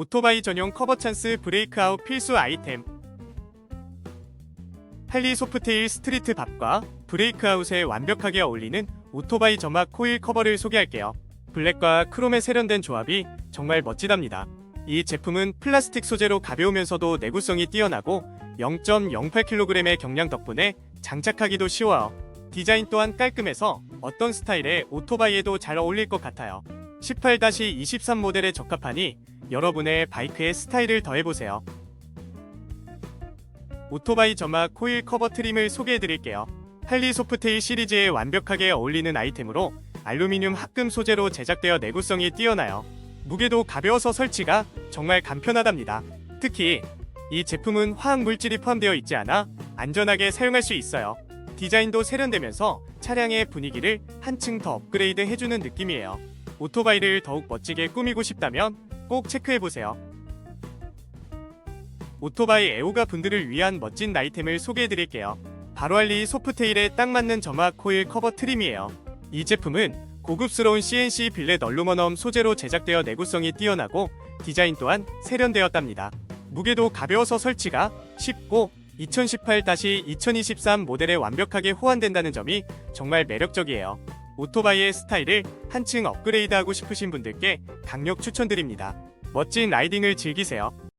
오토바이 전용 커버 찬스 브레이크아웃 필수 아이템 할리 소프테일 스트리트 밥과 브레이크아웃에 완벽하게 어울리는 오토바이 점막 코일 커버를 소개할게요. 블랙과 크롬의 세련된 조합이 정말 멋지답니다. 이 제품은 플라스틱 소재로 가벼우면서도 내구성이 뛰어나고 0.08kg의 경량 덕분에 장착하기도 쉬워요. 디자인 또한 깔끔해서 어떤 스타일의 오토바이에도 잘 어울릴 것 같아요. 18-23 모델에 적합하니 여러분의 바이크의 스타일을 더해보세요. 오토바이 점막 코일 커버 트림을 소개해드릴게요. 할리 소프테일 시리즈에 완벽하게 어울리는 아이템으로 알루미늄 합금 소재로 제작되어 내구성이 뛰어나요. 무게도 가벼워서 설치가 정말 간편하답니다. 특히 이 제품은 화학 물질이 포함되어 있지 않아 안전하게 사용할 수 있어요. 디자인도 세련되면서 차량의 분위기를 한층 더 업그레이드 해주는 느낌이에요. 오토바이를 더욱 멋지게 꾸미고 싶다면 꼭 체크해보세요. 오토바이 애호가 분들을 위한 멋진 아이템을 소개해드릴게요. 바로 할리 소프테일에 딱 맞는 점막 코일 커버 트림이에요. 이 제품은 고급스러운 CNC 빌렛 얼루머넘 소재로 제작되어 내구성이 뛰어나고 디자인 또한 세련되었답니다. 무게도 가벼워서 설치가 쉽고 2018-2023 모델에 완벽하게 호환된다는 점이 정말 매력적이에요. 오토바이의 스타일을 한층 업그레이드하고 싶으신 분들께 강력 추천드립니다. 멋진 라이딩을 즐기세요.